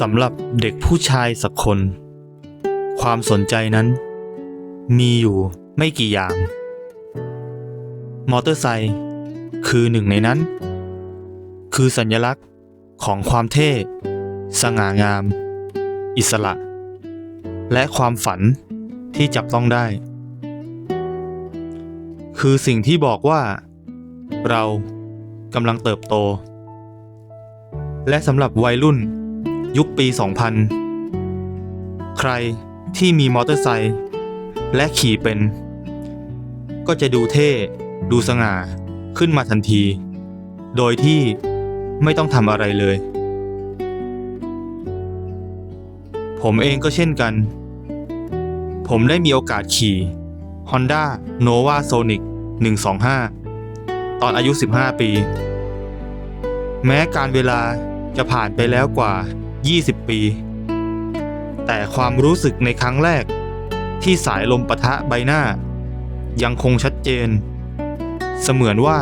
สำหรับเด็กผู้ชายสักคน ความสนใจนั้น มีอยู่ไม่กี่อย่าง มอเตอร์ไซค์คือหนึ่งในนั้น คือสัญลักษณ์ของความเท่ สง่างาม อิสระ และความฝันที่จับต้องได้ คือสิ่งที่บอกว่า เรากำลังเติบโต และสำหรับวัยรุ่น ยุคปี 2000 ใครที่มีมอเตอร์ไซค์และขี่เป็น ก็จะดูเท่ ดูสง่าขึ้นมาทันที โดยที่ไม่ต้องทำอะไรเลย ผมเองก็เช่นกัน ผมได้มีโอกาสขี่ Honda Nova Sonic 125 ตอนอายุ 15 ปี แม้การเวลาจะผ่านไปแล้วกว่า 20 ปี แต่ความรู้สึกในครั้งแรก ที่สายลมปะทะใบหน้า ยังคงชัดเจน เสมือนว่า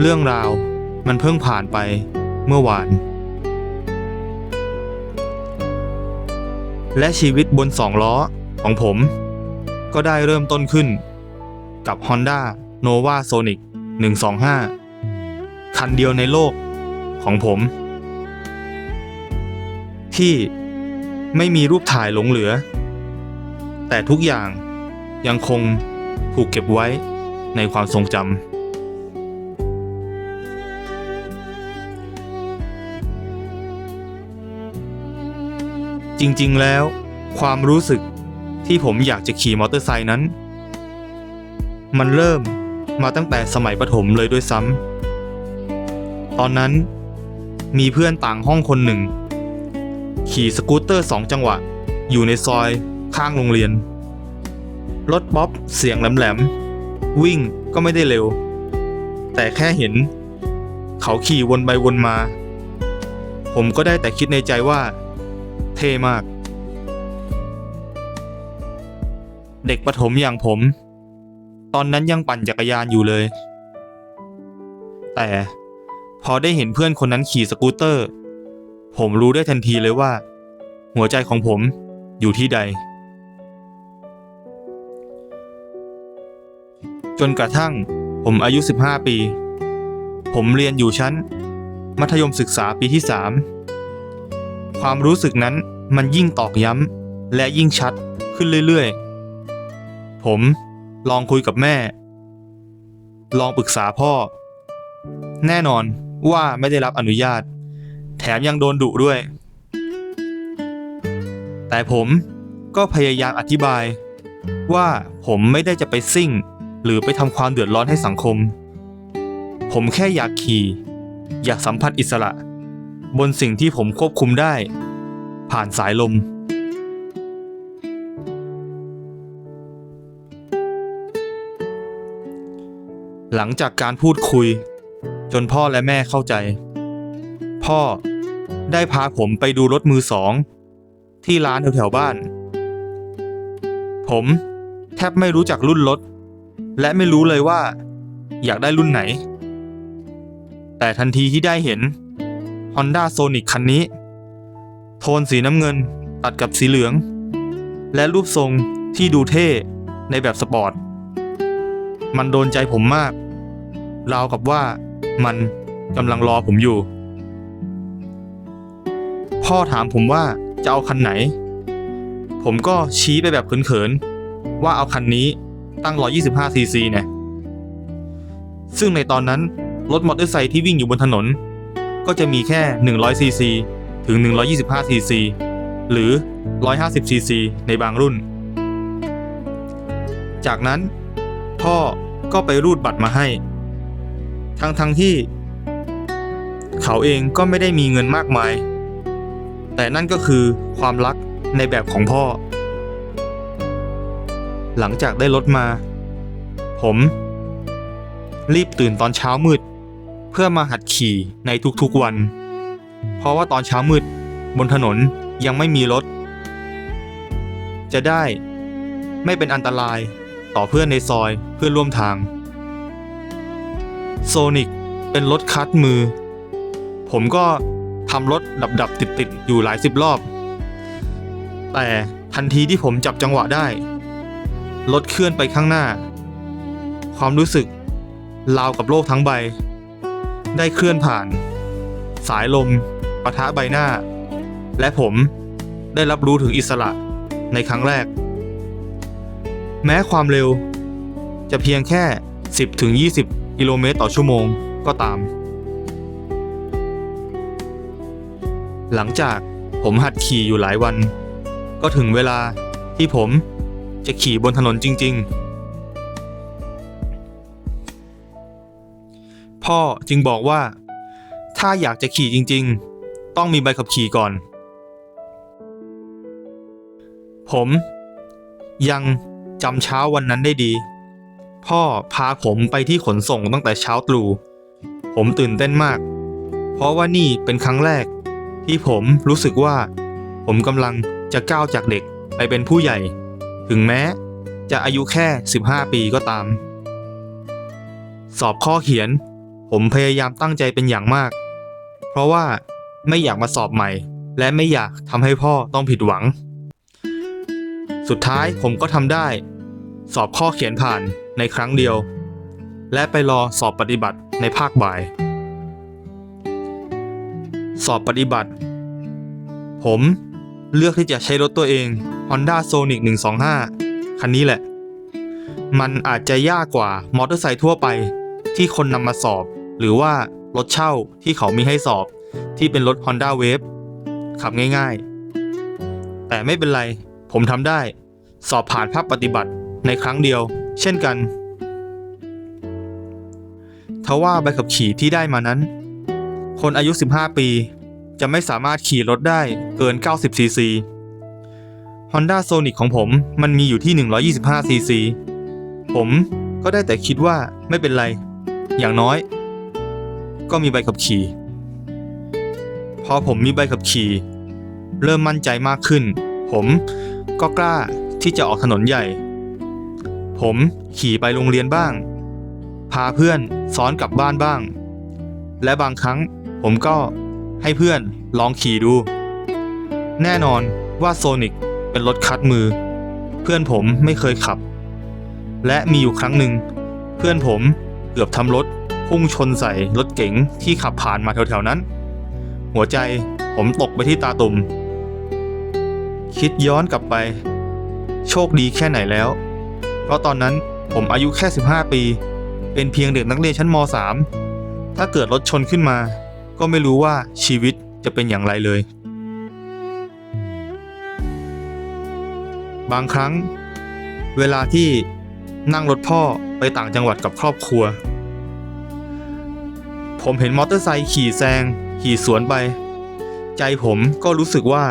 เรื่องราวมันเพิ่งผ่านไปเมื่อวาน และชีวิตบนสองล้อของผม ก็ได้เริ่มต้นขึ้น กับ Honda Nova Sonic 125 คันเดียวในโลกของผม ที่ไม่มีรูปถ่ายหลงเหลือ แต่ทุกอย่างยังคงถูกเก็บไว้ในความทรงจำจริงๆแล้ว ความรู้สึกที่ผมอยากจะขี่มอเตอร์ไซค์นั้น มันเริ่มมาตั้งแต่สมัยประถมเลยด้วยซ้ำตอนนั้นมีเพื่อนต่างห้องคนหนึ่ง ขี่สกูตเตอร์สองจังหวะ อยู่ในซอยข้างโรงเรียน รถบ๊อบเสียงแหลมๆ วิ่งก็ไม่ได้เร็ว แต่แค่เห็น เขาขี่วนไปวนมา ผมก็ได้แต่คิดในใจว่า เท่มาก เด็กประถมอย่างผม ตอนนั้นยังปั่นจักรยานอยู่เลย แต่พอได้เห็นเพื่อนคนนั้นขี่สกูตเตอร์ ผมรู้ได้ทันทีเลยว่า หัวใจของผมอยู่ที่ใด จนกระทั่งผมอายุ 15 ปี ผมเรียนอยู่ชั้น มัธยมศึกษาปีที่ 3 ความรู้สึกนั้นมันยิ่งตอกย้ำและยิ่งชัดขึ้นเรื่อยๆ ผมลองคุยกับแม่ ลองปรึกษาพ่อ แน่นอนว่าไม่ได้รับอนุญาต แถมยังโดนดุด้วย แต่ผมก็พยายามอธิบาย ว่าผมไม่ได้จะไปซิ่ง หรือไปทำความเดือดร้อนให้สังคม ผมแค่อยากขี่ อยากสัมผัสอิสระ บนสิ่งที่ผมควบคุมได้ ผ่านสายลม หลังจากการพูดคุย จนพ่อและแม่เข้าใจ พ่อ ได้พาผมไปดูรถมือสอง ที่ร้านแถวๆบ้าน ผมแทบไม่รู้จักรุ่นรถ และไม่รู้เลยว่า อยากได้รุ่นไหน แต่ทันทีที่ได้เห็น Honda Sonic คันนี้ โทนสีน้ำเงินตัดกับสีเหลือง และรูปทรงที่ดูเท่ในแบบสปอร์ต มันโดนใจผมมาก ราวกับว่ามันกำลังรอผมอยู่ พ่อถามผมว่าจะเอาคันไหน ผมก็ชี้ไปแบบเขินๆ ว่าเอาคันนี้ตั้ง 125 ซีซีเนี่ย ซึ่งในตอนนั้น รถมอเตอร์ไซค์ที่วิ่งอยู่บนถนน ก็จะมีแค่ 100 ซีซี ถึง 125 ซีซี หรือ 150 ซีซี ในบางรุ่น จากนั้น พ่อก็ไปรูดบัตรมาให้ ทั้งทั้งๆที่ เขาเองก็ไม่ได้มีเงินมากมาย แต่นั่นก็คือความรักในแบบของพ่อ หลังจากได้รถมา ผม รีบตื่นตอนเช้ามืด เพื่อมาหัดขี่ในทุกๆวัน เพราะว่าตอนเช้ามืด บนถนนยังไม่มีรถ จะได้ไม่เป็นอันตรายต่อเพื่อนในซอยเพื่อนร่วมทางโซนิกเป็นรถคัดมือ ผมก็ ทำรถดับดับติดติดอยู่หลายสิบรอบ แต่ทันทีที่ผมจับจังหวะได้ รถเคลื่อนไปข้างหน้า ความรู้สึกราวกับโลกทั้งใบ ได้เคลื่อนผ่าน สายลมปะทะใบหน้า และผมได้รับรู้ถึงอิสระในครั้งแรก แม้ความเร็วจะเพียงแค่ 10-20 กิโลเมตรต่อชั่วโมงก็ตาม หลังจากผมหัดขี่อยู่หลายวัน ก็ถึงเวลาที่ผมจะขี่บนถนนจริง ๆ พ่อจึงบอกว่า ถ้าอยากจะขี่จริง ๆ ต้องมีใบขับขี่ก่อน ผมยังจำเช้าวันนั้นได้ดี พ่อพาผมไปที่ขนส่งตั้งแต่เช้าตรู่ผมตื่นเต้นมาก เพราะว่านี่เป็นครั้งแรก ที่ผมรู้สึกว่า ผมกำลังจะก้าวจากเด็กไปเป็นผู้ใหญ่ ถึงแม้ จะอายุแค่ 15 ปีก็ตาม สอบข้อเขียน ผมพยายามตั้งใจเป็นอย่างมาก เพราะว่าไม่อยากมาสอบใหม่ และไม่อยากทำให้พ่อต้องผิดหวัง สุดท้ายผมก็ทำได้ สอบข้อเขียนผ่านในครั้งเดียว และไปรอสอบปฏิบัติในภาคบ่าย สอบปฏิบัติ ผมเลือกที่จะใช้รถตัวเอง Honda Sonic 125 คันนี้แหละ มันอาจจะยากกว่ามอเตอร์ไซค์ทั่วไปที่คนนำมาสอบ หรือว่ารถเช่าที่เขามีให้สอบที่เป็นรถ Honda Wave ขับง่ายๆ แต่ไม่เป็นไร ผมทำได้ สอบผ่านภาคปฏิบัติในครั้งเดียว เช่นกันทว่าใบขับขี่ที่ได้มานั้น คนอายุ 15 ปี จะไม่สามารถขี่รถได้เกิน 90 ซีซี Honda Sonic ของผมมันมีอยู่ที่ 125 ซีซี ผมก็ได้แต่คิดว่าไม่เป็นไร อย่างน้อย ก็มีใบขับขี่ พอผมมีใบขับขี่ เริ่มมั่นใจมากขึ้น ผมก็กล้าที่จะออกถนนใหญ่ ผมขี่ไปโรงเรียนบ้าง พาเพื่อนซ้อนกลับบ้านบ้าง และบางครั้ง ผมก็ให้เพื่อนลองขี่ดู แน่นอนว่าโซนิกเป็นรถคัดมือ เพื่อนผมไม่เคยขับ และมีอยู่ครั้งหนึ่ง เพื่อนผมเกือบทำรถพุ่งชนใส่รถเก๋งที่ขับผ่านมาแถวๆนั้น หัวใจผมตกไปที่ตาตุ่ม คิดย้อนกลับไป โชคดีแค่ไหนแล้ว เพราะตอนนั้นผมอายุแค่ 15 ปี เป็นเพียงเด็กนักเรียนชั้นม .3 ถ้าเกิดรถชนขึ้นมา ก็ไม่รู้ว่าชีวิตจะเป็นอย่างไรเลย บางครั้ง เวลาที่นั่งรถพ่อไปต่างจังหวัดกับครอบครัว ผมเห็นมอเตอร์ไซค์ขี่แซง ขี่สวนไป ใจผมก็รู้สึกว่า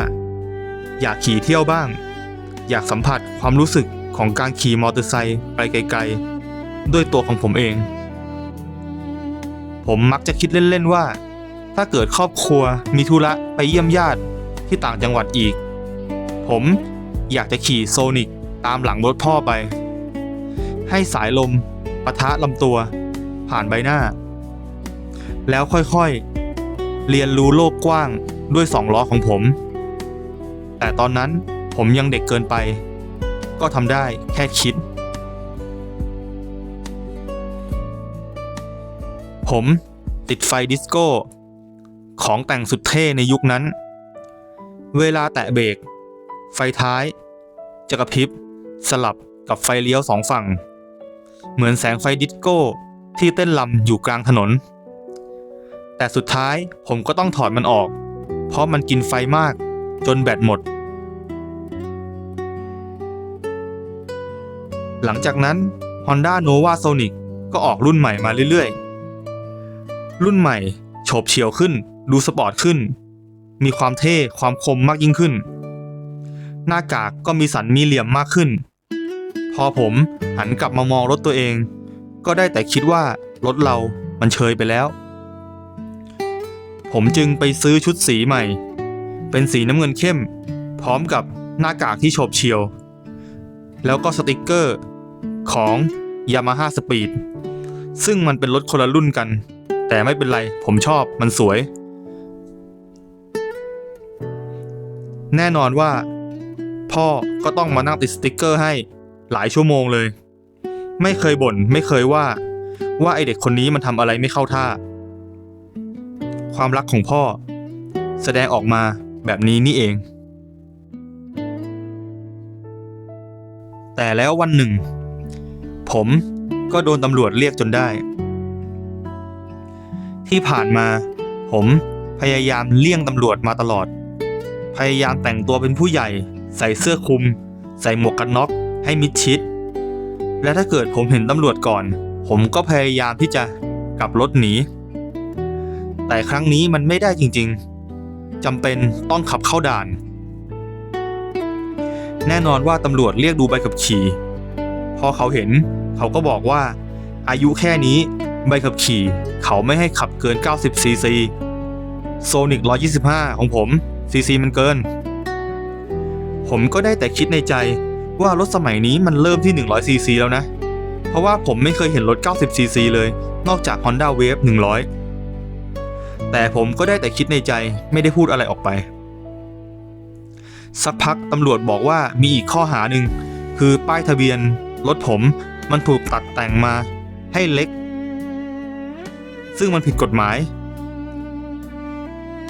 อยากขี่เที่ยวบ้าง อยากสัมผัสความรู้สึกของการขี่มอเตอร์ไซค์ไปไกลๆ ด้วยตัวของผมเอง ผมมักจะคิดเล่น ๆ ว่า ถ้าเกิดครอบครัวมีธุระไปเยี่ยมญาติที่ต่างจังหวัดอีก ผมอยากจะขี่โซนิกตามหลังรถพ่อไป ให้สายลมปะทะลำตัว ผ่านใบหน้า แล้วค่อยๆ เรียนรู้โลกกว้างด้วยสองล้อของผม แต่ตอนนั้นผมยังเด็กเกินไป ก็ทำได้แค่คิด ผมติดไฟดิสโก้ ของแต่งสุดเท่ในยุคนั้น เวลาแตะเบรก ไฟท้าย จะกระพริบ สลับกับไฟเลี้ยวสองฝั่ง เหมือนแสงไฟดิสโก้ที่เต้นลำอยู่กลางถนน แต่สุดท้ายผมก็ต้องถอดมันออก เพราะมันกินไฟมากจนแบตหมด หลังจากนั้น Honda Nova Sonic ก็ออกรุ่นใหม่มาเรื่อยๆ รุ่นใหม่โฉบเฉี่ยวขึ้น ดูสปอร์ตขึ้น มีความเท่ความคมมากยิ่งขึ้น หน้ากากก็มีสันมีเหลี่ยมมากขึ้น พอผมหันกลับมามองรถตัวเอง ก็ได้แต่คิดว่ารถเรามันเชยไปแล้ว ผมจึงไปซื้อชุดสีใหม่ เป็นสีน้ำเงินเข้ม พร้อมกับหน้ากากที่โฉบเฉี่ยว แล้วก็สติกเกอร์ของ Yamaha Speed ซึ่งมันเป็นรถคนละรุ่นกัน แต่ไม่เป็นไรผมชอบมันสวย แน่นอนว่า พ่อก็ต้องมานั่งติดสติกเกอร์ให้หลายชั่วโมงเลย ไม่เคยบ่นไม่เคยว่า ว่าไอเด็กคนนี้มันทำอะไรไม่เข้าท่า ความรักของพ่อ แสดงออกมาแบบนี้นี่เอง แต่แล้ววันหนึ่ง ผมก็โดนตำรวจเรียกจนได้ ที่ผ่านมา ผมพยายามเลี่ยงตำรวจมาตลอด พยายามแต่งตัวเป็นผู้ใหญ่ ใส่เสื้อคลุม ใส่หมวกกันน็อกให้มิดชิด และถ้าเกิดผมเห็นตำรวจก่อน ผมก็พยายามที่จะกลับรถหนี แต่ครั้งนี้มันไม่ได้จริงๆจำเป็นต้องขับเข้าด่าน แน่นอนว่าตำรวจเรียกดูใบขับขี่ พอเขาเห็นเขาก็บอกว่า อายุแค่นี้ใบขับขี่เขาไม่ให้ขับเกิน 90ซีซีโซนิก125 ของผม ซีซีมันเกิน ผมก็ได้แต่คิดในใจว่ารถสมัยนี้มันเริ่มที่ 100 ซีซีแล้วนะ เพราะว่าผมไม่เคยเห็นรถ 90 ซีซีเลย นอกจาก Honda Wave 100 แต่ผมก็ได้แต่คิดในใจไม่ได้พูดอะไรออกไป สักพักตำรวจบอกว่ามีอีกข้อหาหนึ่ง คือป้ายทะเบียน รถผมมันถูกตัดแต่งมาให้เล็ก ซึ่งมันผิดกฎหมาย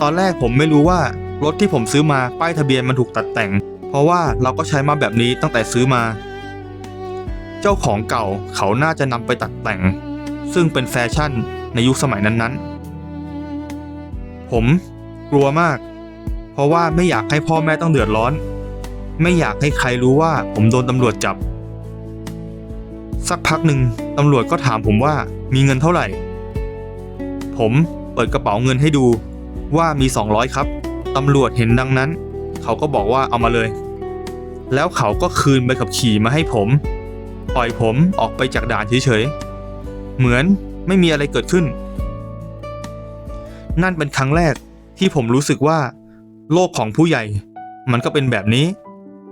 ตอนแรกผมไม่รู้ว่า รถที่ผมซื้อมาป้ายทะเบียนมันถูกตัดแต่ง เพราะว่าเราก็ใช้มาแบบนี้ตั้งแต่ซื้อมา เจ้าของเก่าเขาน่าจะนำไปตัดแต่ง ซึ่งเป็นแฟชั่นในยุคสมัยนั้นๆ ผมกลัวมาก เพราะว่าไม่อยากให้พ่อแม่ต้องเดือดร้อน ไม่อยากให้ใครรู้ว่าผมโดนตำรวจจับ สักพักหนึ่งตำรวจก็ถามผมว่ามีเงินเท่าไหร่ ผมเปิดกระเป๋าเงินให้ดูว่ามี 200 ครับ ตำรวจเห็นดังนั้น เขาก็บอกว่าเอามาเลย แล้วเขาก็คืนใบขับขี่มาให้ผม ปล่อยผมออกไปจากด่านเฉยๆ เหมือนไม่มีอะไรเกิดขึ้น นั่นเป็นครั้งแรกที่ผมรู้สึกว่า โลกของผู้ใหญ่ มันก็เป็นแบบนี้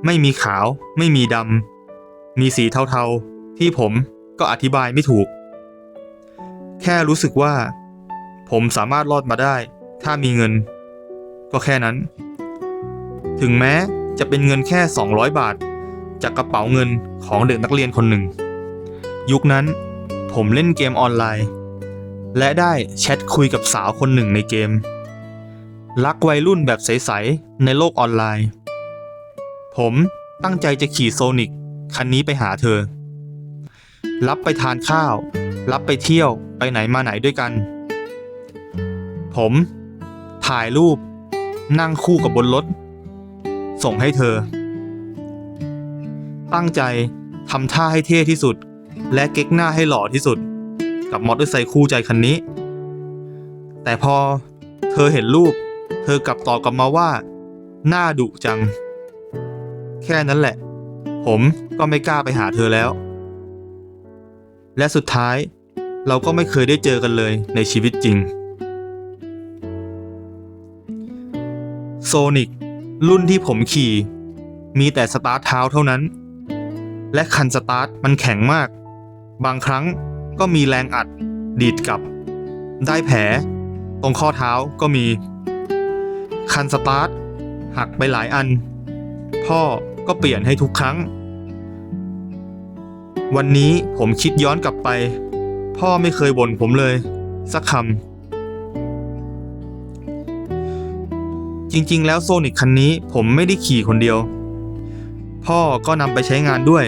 ไม่มีขาว ไม่มีดำ มีสีเทาๆ ที่ผมก็อธิบายไม่ถูก แค่รู้สึกว่า ผมสามารถรอดมาได้ ถ้ามีเงิน ก็แค่นั้น ถึงแม้จะเป็นเงินแค่ 200 บาท จากกระเป๋าเงินของเด็กนักเรียนคนหนึ่ง ยุคนั้นผมเล่นเกมออนไลน์ และได้แชทคุยกับสาวคนหนึ่งในเกม รักวัยรุ่นแบบใส ๆ ในโลกออนไลน์ ผมตั้งใจจะขี่โซนิกคันนี้ไปหาเธอ รับไปทานข้าว รับไปเที่ยวไปไหนมาไหนด้วยกัน ผม ถ่ายรูป นั่งคู่กับบนรถ ส่งให้เธอ ตั้งใจทำท่าให้เท่ที่สุด และเก๊กหน้าให้หล่อที่สุด กับมอเตอร์ไซค์คู่ใจคันนี้ แต่พอเธอเห็นรูป เธอกลับตอบกลับมาว่า หน้าดุจัง แค่นั้นแหละ ผมก็ไม่กล้าไปหาเธอแล้ว และสุดท้ายเราก็ไม่เคยได้เจอกันเลยในชีวิตจริง โซนิกรุ่นที่ผมขี่ มีแต่สตาร์ทเท้าเท่านั้น และคันสตาร์ทมันแข็งมาก บางครั้งก็มีแรงอัด ดีดกลับ ได้แผล ตรงข้อเท้าก็มี คันสตาร์ทหักไปหลายอัน พ่อก็เปลี่ยนให้ทุกครั้ง วันนี้ผมคิดย้อนกลับไป พ่อไม่เคยบ่นผมเลย สักคำ จริงๆ แล้วโซนิกคันนี้ผมไม่ได้ขี่คนเดียว พ่อก็นำไปใช้งานด้วย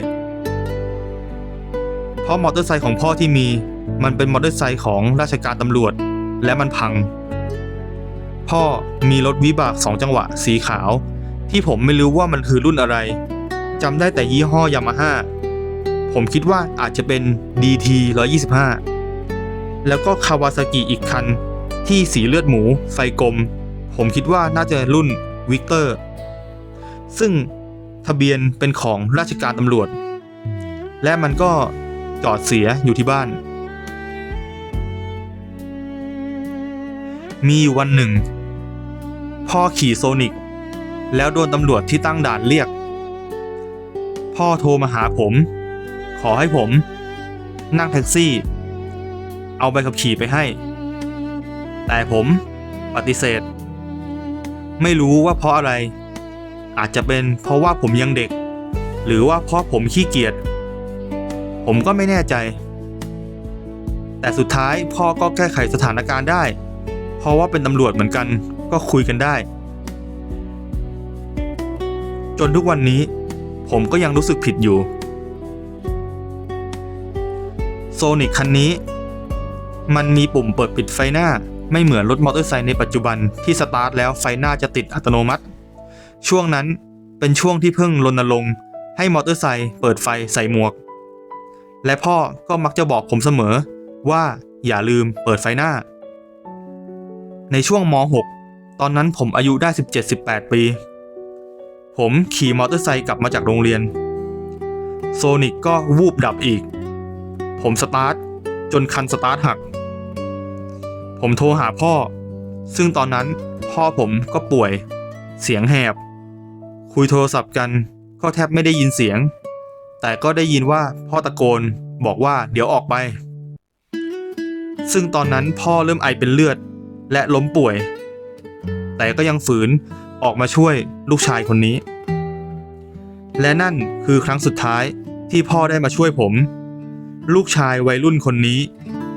เพราะมอเตอร์ไซค์ของพ่อที่มี มันเป็นมอเตอร์ไซค์ของราชการตำรวจ และมันพัง พ่อมีรถวิบากสองจังหวะสีขาว ที่ผมไม่รู้ว่ามันคือรุ่นอะไรจำได้แต่ยี่ห้อยามาฮ่าผมคิดว่าอาจจะเป็น DT 125 แล้วก็คาวาซากิอีกคัน ที่สีเลือดหมูไฟกลม ผมคิดว่าน่าจะรุ่นวิกเตอร์ ซึ่งทะเบียนเป็นของราชการตำรวจ และมันก็จอดเสียอยู่ที่บ้าน มีวันหนึ่ง พ่อขี่โซนิก แล้วโดนตำรวจที่ตั้งด่านเรียก พ่อโทรมาหาผม ขอให้ผม นั่งแท็กซี่ เอาใบขับขี่ไปให้ แต่ผมปฏิเสธ ไม่รู้ว่าเพราะอะไร อาจจะเป็นเพราะว่าผมยังเด็ก หรือว่าเพราะผมขี้เกียจผมก็ไม่แน่ใจ แต่สุดท้ายพ่อก็แก้ไขสถานการณ์ได้ เพราะว่าเป็นตำรวจเหมือนกันก็คุยกันได้ จนทุกวันนี้ ผมก็ยังรู้สึกผิดอยู่โซนิกคันนี้ มันมีปุ่มเปิดปิดไฟหน้า ไม่เหมือนรถมอเตอร์ไซค์ในปัจจุบันที่สตาร์ทแล้วไฟหน้าจะติดอัตโนมัติ ช่วงนั้นเป็นช่วงที่เพิ่งรณรงค์ให้มอเตอร์ไซค์เปิดไฟใส่หมวก และพ่อก็มักจะบอกผมเสมอว่าอย่าลืมเปิดไฟหน้า ในช่วงม .6 ตอนนั้นผมอายุได้ 17-18 ปี ผมขี่มอเตอร์ไซค์กลับมาจากโรงเรียน โซนิกก็วูบดับอีก ผมสตาร์ทจนคันสตาร์ทหัก ผมโทรหาพ่อ ซึ่งตอนนั้นพ่อผมก็ป่วย เสียงแหบ คุยโทรศัพท์กันก็แทบไม่ได้ยินเสียง แต่ก็ได้ยินว่าพ่อตะโกนบอกว่าเดี๋ยวออกไป ซึ่งตอนนั้นพ่อเริ่มไอเป็นเลือดและล้มป่วย แต่ก็ยังฝืนออกมาช่วยลูกชายคนนี้ และนั่นคือครั้งสุดท้ายที่พ่อได้มาช่วยผม ลูกชายวัยรุ่นคนนี้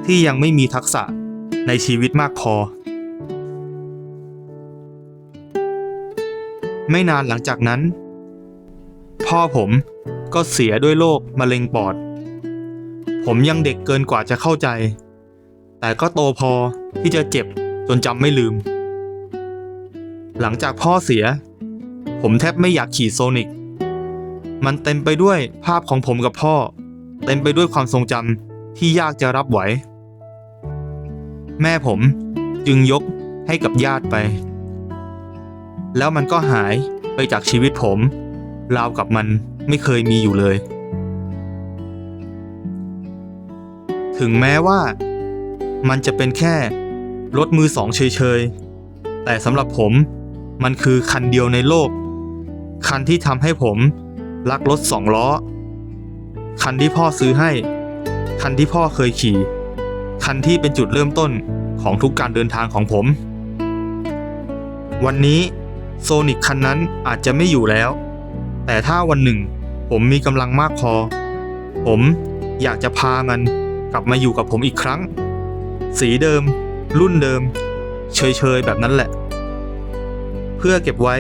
ที่ยังไม่มีทักษะ ในชีวิตมากพอ ไม่นานหลังจากนั้น พ่อผมก็เสียด้วยโรคมะเร็งปอด ผมยังเด็กเกินกว่าจะเข้าใจ แต่ก็โตพอที่จะเจ็บจนจำไม่ลืม หลังจากพ่อเสีย ผมแทบไม่อยากขี่โซนิก มันเต็มไปด้วยภาพของผมกับพ่อ เต็มไปด้วยความทรงจำที่ยากจะรับไหว แม่ผมจึงยกให้กับญาติไป แล้วมันก็หายไปจากชีวิตผม ราวกับมันไม่เคยมีอยู่เลย ถึงแม้ว่า มันจะเป็นแค่รถมือสองเฉยๆ แต่สำหรับผมมันคือคันเดียวในโลก คันที่ทำให้ผมรักรถสองล้อ คันที่พ่อซื้อให้ คันที่พ่อเคยขี่ คันที่เป็นจุดเริ่มต้นของทุกการเดินทางของผม วันนี้โซนิกคันนั้นอาจจะไม่อยู่แล้ว แต่ถ้าวันหนึ่ง ผมมีกำลังมากพอ ผมอยากจะพามันกลับมาอยู่กับผมอีกครั้ง สีเดิม รุ่นเดิม เฉยๆแบบนั้นแหละ เพื่อเก็บไว้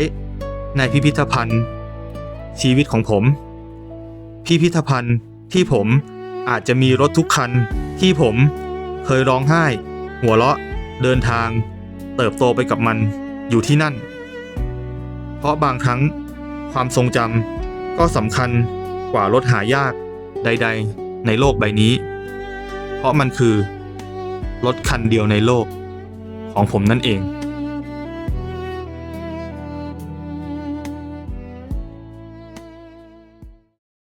ในพิพิธภัณฑ์ ชีวิตของผม พิพิธภัณฑ์ที่ผมอาจจะมีรถทุกคันที่ผม ยร้องไห้ หัวเราะ เดินทาง เติบโตไปกับมันอยู่ที่นั่น เพราะบางครั้งความทรงจำก็สำคัญกว่ารถหายากใด ๆ ในโลกใบนี้ เพราะมันคือรถคันเดียวในโลกของผมนั่นเอง